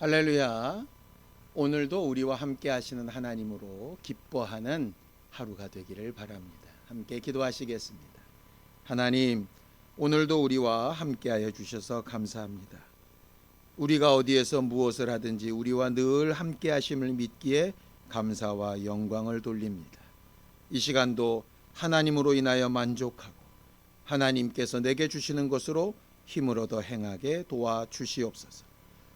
할렐루야. 오늘도 우리와 함께 하시는 하나님으로 기뻐하는 하루가 되기를 바랍니다. 함께 기도하시겠습니다. 하나님, 오늘도 우리와 함께하여 주셔서 감사합니다. 우리가 어디에서 무엇을 하든지 우리와 늘 함께 하심을 믿기에 감사와 영광을 돌립니다. 이 시간도 하나님으로 인하여 만족하고 하나님께서 내게 주시는 것으로 힘을 얻어 행하게 도와 주시옵소서.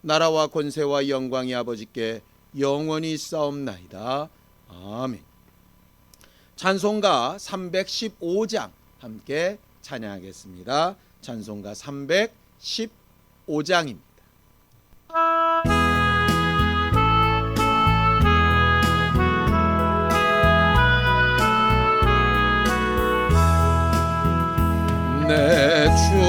나라와 권세와 영광이 아버지께 영원히 싸움나이다. 아멘. 찬송가 315장 함께 찬양하겠습니다. 찬송가 315장입니다. 내 주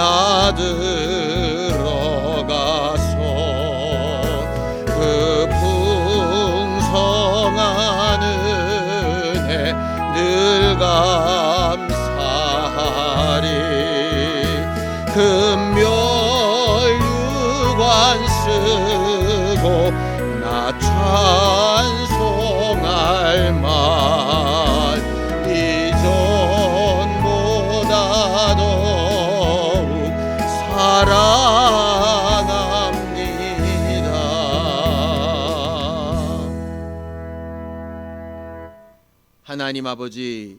나 하나님 아버지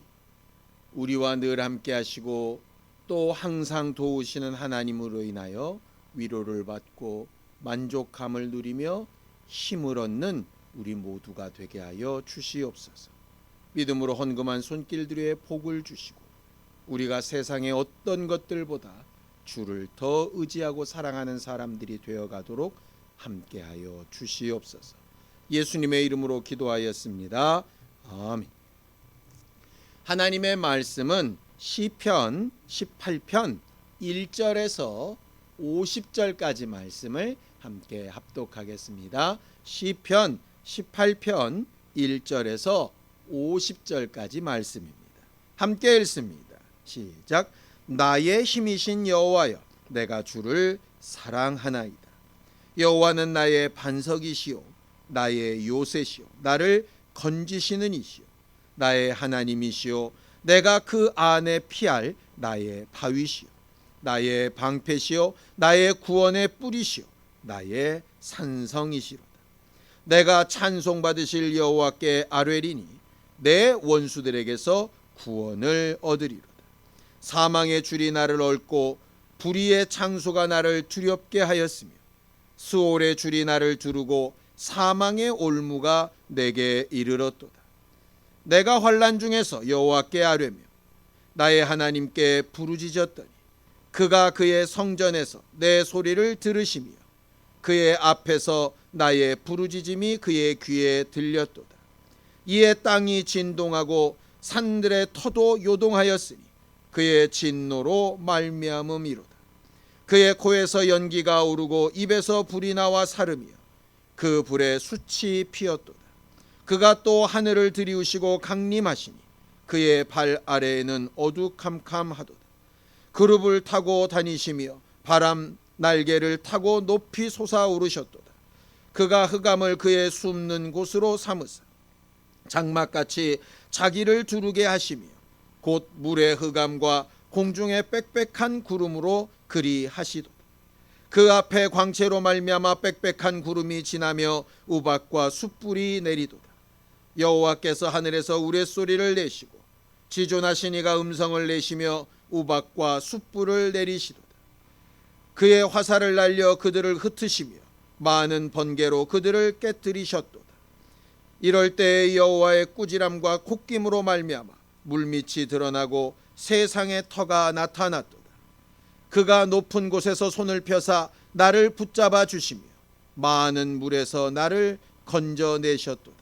우리와 늘 함께 하시고 또 항상 도우시는 하나님으로 인하여 위로를 받고 만족함을 누리며 힘을 얻는 우리 모두가 되게 하여 주시옵소서. 믿음으로 헌금한 손길들의 복을 주시고 우리가 세상의 어떤 것들보다 주를 더 의지하고 사랑하는 사람들이 되어 가도록 함께 하여 주시옵소서. 예수님의 이름으로 기도하였습니다. 아멘. 하나님의 말씀은 시편 18편 1절에서 50절까지 말씀을 함께 합독하겠습니다. 시편 18편 1절에서 50절까지 말씀입니다. 함께 읽습니다. 시작. 나의 힘이신 여호와여 내가 주를 사랑하나이다 여호와는 나의 반석이시요 나의 요새시요 나를 건지시는 이시요 나의 하나님이시요 내가 그 안에 피할 나의 바위시요 나의 방패시요 나의 구원의 뿌리시요 나의 산성이시로다. 내가 찬송받으실 여호와께 아뢰리니 내 원수들에게서 구원을 얻으리로다. 사망의 줄이 나를 얽고 불의의 창수가 나를 두렵게 하였으며 수올의 줄이 나를 두르고 사망의 올무가 내게 이르렀도다 내가 환란 중에서 여호와께 아뢰며 나의 하나님께 부르짖었더니 그가 그의 성전에서 내 소리를 들으시며 그의 앞에서 나의 부르짖음이 그의 귀에 들렸도다. 이에 땅이 진동하고 산들의 터도 요동하였으니 그의 진노로 말미암음이로다. 그의 코에서 연기가 오르고 입에서 불이 나와 사르며 그 불에 숯이 피었도다 그가 또 하늘을 들이우시고 강림하시니 그의 발 아래에는 어두캄캄하도다. 그룹을 타고 다니시며 바람 날개를 타고 높이 솟아오르셨도다. 그가 흑암을 그의 숨는 곳으로 삼으사 장막같이 자기를 두르게 하시며 곧 물의 흑암과 공중의 빽빽한 구름으로 그리 하시도다. 그 앞에 광채로 말미암아 빽빽한 구름이 지나며 우박과 숯불이 내리도다 여호와께서 하늘에서 우레소리를 내시고 지존하신 이가 음성을 내시며 우박과 숯불을 내리시도다. 그의 화살을 날려 그들을 흩으시며 많은 번개로 그들을 깨뜨리셨도다. 이럴 때 여호와의 꾸지람과 콧김으로 말미암아 물밑이 드러나고 세상의 터가 나타났도다. 그가 높은 곳에서 손을 펴사 나를 붙잡아 주시며 많은 물에서 나를 건져내셨도다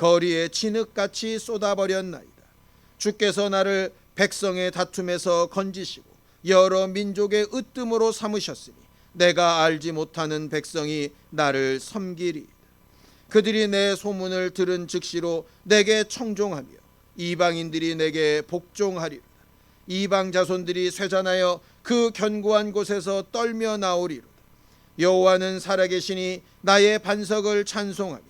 거리에 진흙같이 쏟아버렸나이다. 주께서 나를 백성의 다툼에서 건지시고 여러 민족의 으뜸으로 삼으셨으니 내가 알지 못하는 백성이 나를 섬기리. 그들이 내 소문을 들은 즉시로 내게 청종하며 이방인들이 내게 복종하리라. 이방 자손들이 쇠잔하여 그 견고한 곳에서 떨며 나오리로다. 여호와는 살아계시니 나의 반석을 찬송하며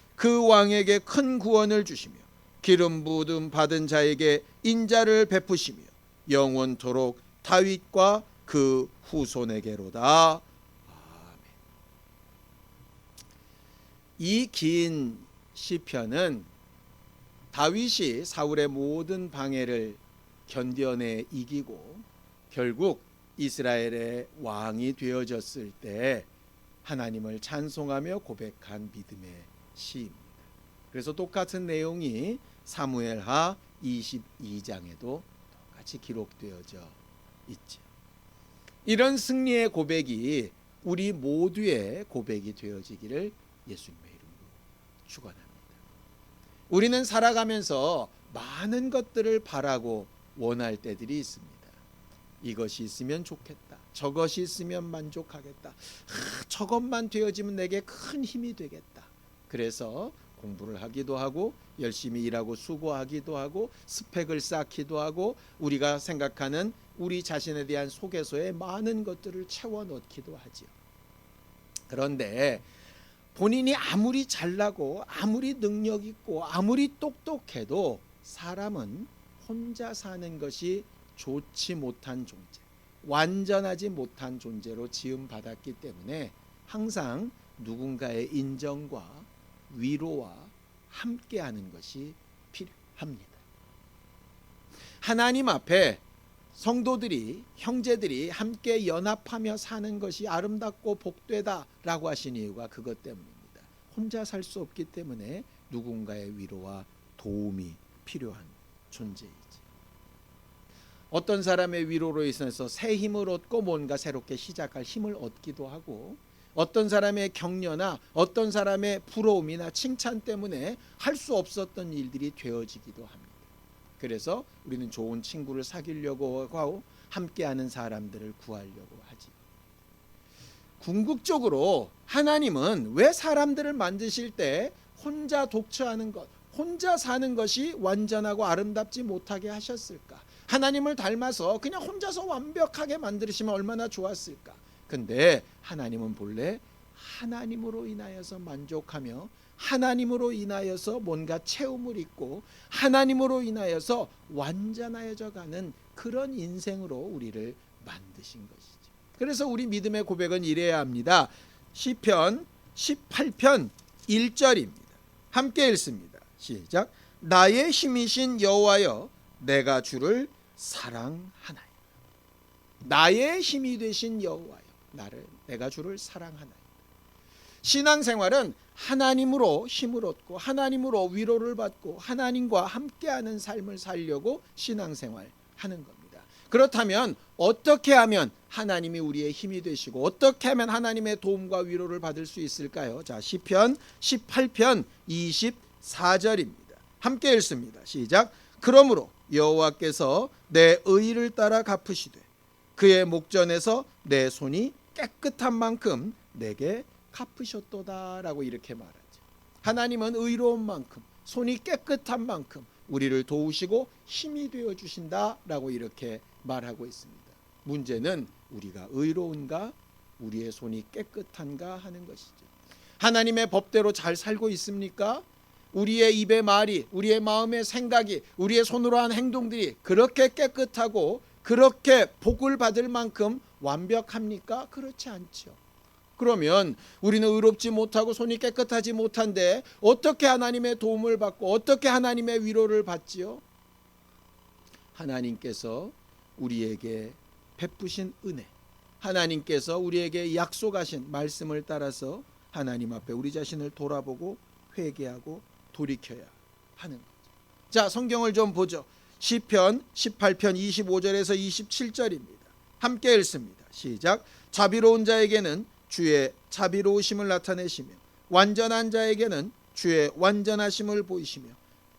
그 왕에게 큰 구원을 주시며 기름 부음 받은 자에게 인자를 베푸시며 영원토록 다윗과 그 후손에게로다. 이 긴 시편은 다윗이 사울의 모든 방해를 견뎌내 이기고 결국 이스라엘의 왕이 되어졌을 때 하나님을 찬송하며 고백한 믿음의 시입니다. 그래서 똑같은 내용이 사무엘하 22장에도 똑같이 기록되어져 있죠. 이런 승리의 고백이 우리 모두의 고백이 되어지기를 예수님의 이름으로 축원합니다. 우리는 살아가면서 많은 것들을 바라고 원할 때들이 있습니다. 이것이 있으면 좋겠다. 저것이 있으면 만족하겠다. 하, 저것만 되어지면 내게 큰 힘이 되겠다. 그래서 공부를 하기도 하고 열심히 일하고 수고하기도 하고 스펙을 쌓기도 하고 우리가 생각하는 우리 자신에 대한 속에서의 많은 것들을 채워 넣기도 하지요. 그런데 본인이 아무리 잘나고 아무리 능력 있고 아무리 똑똑해도 사람은 혼자 사는 것이 좋지 못한 존재, 완전하지 못한 존재로 지음 받았기 때문에 항상 누군가의 인정과 위로와 함께하는 것이 필요합니다. 하나님 앞에 성도들이 형제들이 함께 연합하며 사는 것이 아름답고 복되다라고 하신 이유가 그것 때문입니다. 혼자 살 수 없기 때문에 누군가의 위로와 도움이 필요한 존재이지. 어떤 사람의 위로로 인해서 새 힘을 얻고 뭔가 새롭게 시작할 힘을 얻기도 하고 어떤 사람의 격려나 어떤 사람의 부러움이나 칭찬 때문에 할 수 없었던 일들이 되어지기도 합니다. 그래서 우리는 좋은 친구를 사귀려고 하고 함께하는 사람들을 구하려고 하지. 궁극적으로 하나님은 왜 사람들을 만드실 때 혼자 독처하는 것, 혼자 사는 것이 완전하고 아름답지 못하게 하셨을까? 하나님을 닮아서 그냥 혼자서 완벽하게 만드시면 얼마나 좋았을까? 근데 하나님은 본래 하나님으로 인하여서 만족하며 하나님으로 인하여서 뭔가 체험을 있고 하나님으로 인하여서 완전해져 가는 그런 인생으로 우리를 만드신 것이죠. 그래서 우리 믿음의 고백은 이래야 합니다. 시편 18편 1절입니다. 함께 읽습니다. 시작. 나의 힘이신 여호와여 내가 주를 사랑하나이다. 나의 힘이 되신 여호와여 나를 내가 주를 사랑하나이다. 신앙생활은 하나님으로 힘을 얻고 하나님으로 위로를 받고 하나님과 함께하는 삶을 살려고 신앙생활 하는 겁니다. 그렇다면 어떻게 하면 하나님이 우리의 힘이 되시고 어떻게 하면 하나님의 도움과 위로를 받을 수 있을까요? 자, 시편 18편 24절입니다. 함께 읽습니다. 시작. 그러므로 여호와께서 내 의를 따라 갚으시되 그의 목전에서 내 손이 깨끗한 만큼 내게 갚으셨도다라고 이렇게 말하죠. 하나님은 의로운 만큼 손이 깨끗한 만큼 우리를 도우시고 힘이 되어 주신다라고 이렇게 말하고 있습니다. 문제는 우리가 의로운가 우리의 손이 깨끗한가 하는 것이죠. 하나님의 법대로 잘 살고 있습니까? 우리의 입의 말이, 우리의 마음의 생각이, 우리의 손으로 한 행동들이 그렇게 깨끗하고 그렇게 복을 받을 만큼 완벽합니까? 그렇지 않죠. 그러면 우리는 의롭지 못하고 손이 깨끗하지 못한데 어떻게 하나님의 도움을 받고 어떻게 하나님의 위로를 받지요? 하나님께서 우리에게 베푸신 은혜, 하나님께서 우리에게 약속하신 말씀을 따라서 하나님 앞에 우리 자신을 돌아보고 회개하고 돌이켜야 하는 거죠. 자, 성경을 좀 보죠. 시편 18편 25절에서 27절입니다. 함께 읽습니다. 시작. 자비로운 자에게는 주의 자비로우심을 나타내시며 완전한 자에게는 주의 완전하심을 보이시며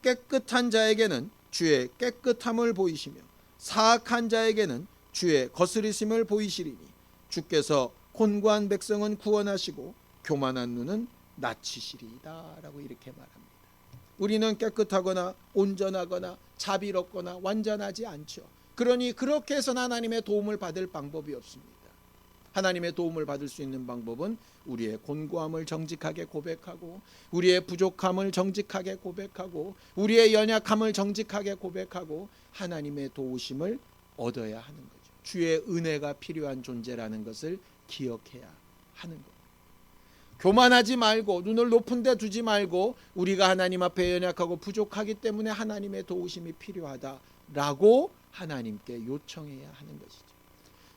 깨끗한 자에게는 주의 깨끗함을 보이시며 사악한 자에게는 주의 거스리심을 보이시리니 주께서 곤고한 백성은 구원하시고 교만한 눈은 낮추시리이다라고 이렇게 말합니다. 우리는 깨끗하거나 온전하거나 자비롭거나 완전하지 않죠. 그러니 그렇게 해서 하나님의 도움을 받을 방법이 없습니다. 하나님의 도움을 받을 수 있는 방법은 우리의 곤고함을 정직하게 고백하고 우리의 부족함을 정직하게 고백하고 우리의 연약함을 정직하게 고백하고 하나님의 도우심을 얻어야 하는 거죠. 주의 은혜가 필요한 존재라는 것을 기억해야 하는 것. 교만하지 말고 눈을 높은 데 두지 말고 우리가 하나님 앞에 연약하고 부족하기 때문에 하나님의 도우심이 필요하다라고 하나님께 요청해야 하는 것이죠.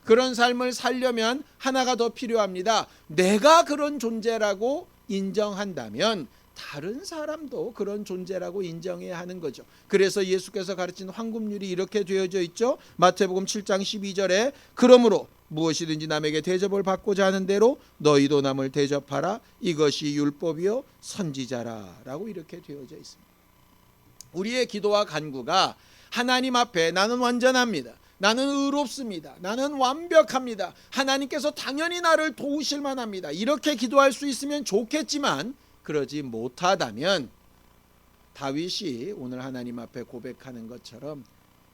그런 삶을 살려면 하나가 더 필요합니다. 내가 그런 존재라고 인정한다면 다른 사람도 그런 존재라고 인정해야 하는 거죠. 그래서 예수께서 가르친 황금률이 이렇게 되어져 있죠. 마태복음 7장 12절에 그러므로 무엇이든지 남에게 대접을 받고자 하는 대로 너희도 남을 대접하라 이것이 율법이요 선지자라라고 이렇게 되어져 있습니다. 우리의 기도와 간구가 하나님 앞에 나는 완전합니다. 나는 의롭습니다. 나는 완벽합니다. 하나님께서 당연히 나를 도우실 만합니다. 이렇게 기도할 수 있으면 좋겠지만 그러지 못하다면 다윗이 오늘 하나님 앞에 고백하는 것처럼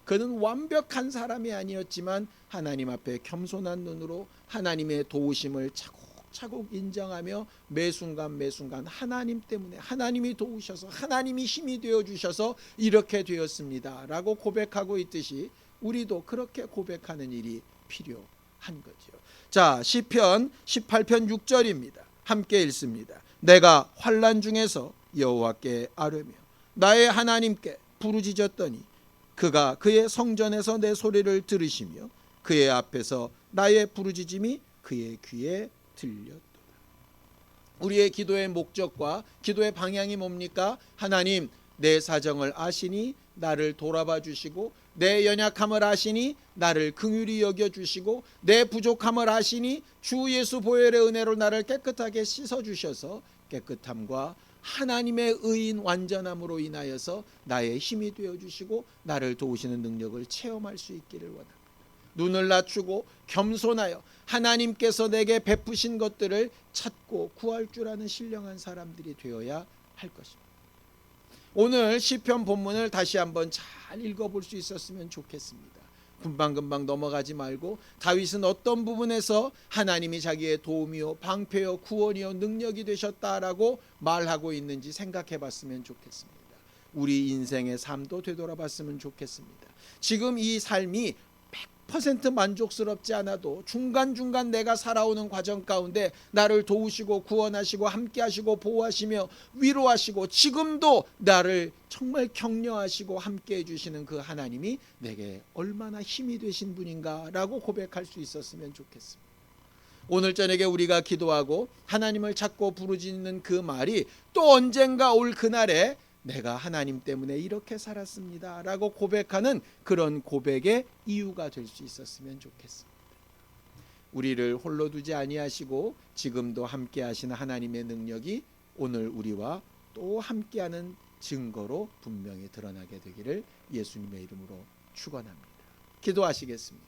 그는 완벽한 사람이 아니었지만 하나님 앞에 겸손한 눈으로 하나님의 도우심을 차곡차곡 인정하며 매 순간 매 순간 하나님 때문에 하나님이 도우셔서 하나님이 힘이 되어 주셔서 이렇게 되었습니다라고 고백하고 있듯이 우리도 그렇게 고백하는 일이 필요한 거죠. 자, 시편 18편 6절입니다. 함께 읽습니다. 내가 환난 중에서 여호와께 아뢰며 나의 하나님께 부르짖었더니 그가 그의 성전에서 내 소리를 들으시며 그의 앞에서 나의 부르짖음이 그의 귀에 들렸도다. 우리의 기도의 목적과 기도의 방향이 뭡니까? 하나님 내 사정을 아시니 나를 돌아봐 주시고 내 연약함을 아시니 나를 긍휼히 여겨 주시고 내 부족함을 아시니 주 예수 보혈의 은혜로 나를 깨끗하게 씻어 주셔서 깨끗함과 하나님의 의인 완전함으로 인하여서 나의 힘이 되어 주시고 나를 도우시는 능력을 체험할 수 있기를 원합니다. 눈을 낮추고 겸손하여 하나님께서 내게 베푸신 것들을 찾고 구할 줄 아는 신령한 사람들이 되어야 할 것입니다. 오늘 시편 본문을 다시 한번 잘 읽어볼 수 있었으면 좋겠습니다. 금방금방 넘어가지 말고 다윗은 어떤 부분에서 하나님이 자기의 도움이요 방패요 구원이요 능력이 되셨다라고 말하고 있는지 생각해 봤으면 좋겠습니다. 우리 인생의 삶도 되돌아봤으면 좋겠습니다. 지금 이 삶이 100% 만족스럽지 않아도 중간중간 내가 살아오는 과정 가운데 나를 도우시고 구원하시고 함께하시고 보호하시며 위로하시고 지금도 나를 정말 격려하시고 함께해 주시는 그 하나님이 내게 얼마나 힘이 되신 분인가라고 고백할 수 있었으면 좋겠습니다. 오늘 저녁에 우리가 기도하고 하나님을 찾고 부르짖는 그 말이 또 언젠가 올 그날에 내가 하나님 때문에 이렇게 살았습니다. 라고 고백하는 그런 고백의 이유가 될 수 있었으면 좋겠습니다. 우리를 홀로 두지 아니하시고 지금도 함께 하시는 하나님의 능력이 오늘 우리와 또 함께하는 증거로 분명히 드러나게 되기를 예수님의 이름으로 축원합니다. 기도하시겠습니다.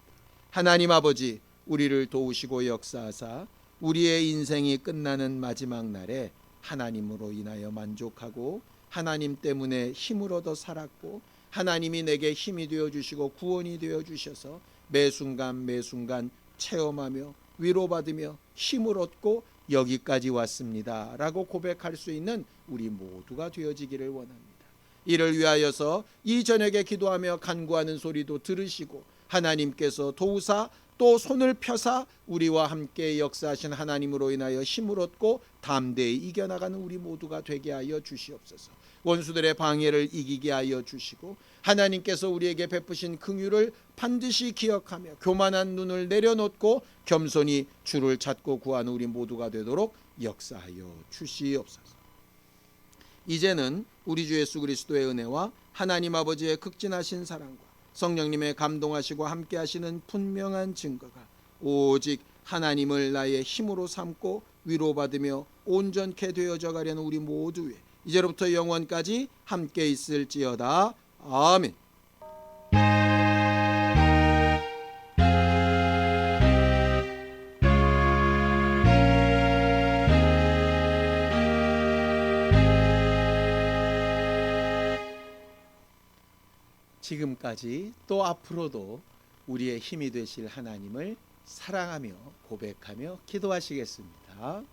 하나님 아버지 우리를 도우시고 역사하사 우리의 인생이 끝나는 마지막 날에 하나님으로 인하여 만족하고 하나님 때문에 힘을 얻어 살았고 하나님이 내게 힘이 되어 주시고 구원이 되어 주셔서 매 순간 매 순간 체험하며 위로받으며 힘을 얻고 여기까지 왔습니다라고 고백할 수 있는 우리 모두가 되어지기를 원합니다. 이를 위하여서 이 저녁에 기도하며 간구하는 소리도 들으시고 하나님께서 도우사 또 손을 펴사 우리와 함께 역사하신 하나님으로 인하여 힘을 얻고 담대히 이겨나가는 우리 모두가 되게 하여 주시옵소서. 원수들의 방해를 이기게 하여 주시고 하나님께서 우리에게 베푸신 긍휼을 반드시 기억하며 교만한 눈을 내려놓고 겸손히 주를 찾고 구하는 우리 모두가 되도록 역사하여 주시옵소서. 이제는 우리 주 예수 그리스도의 은혜와 하나님 아버지의 극진하신 사랑과 성령님의 감동하시고 함께 하시는 분명한 증거가 오직 하나님을 나의 힘으로 삼고 위로받으며 온전케 되어져 가려는 우리 모두 에 이제로부터 영원까지 함께 있을지어다 아멘. 지금까지 또 앞으로도 우리의 힘이 되실 하나님을 사랑하며 고백하며 기도하시겠습니다.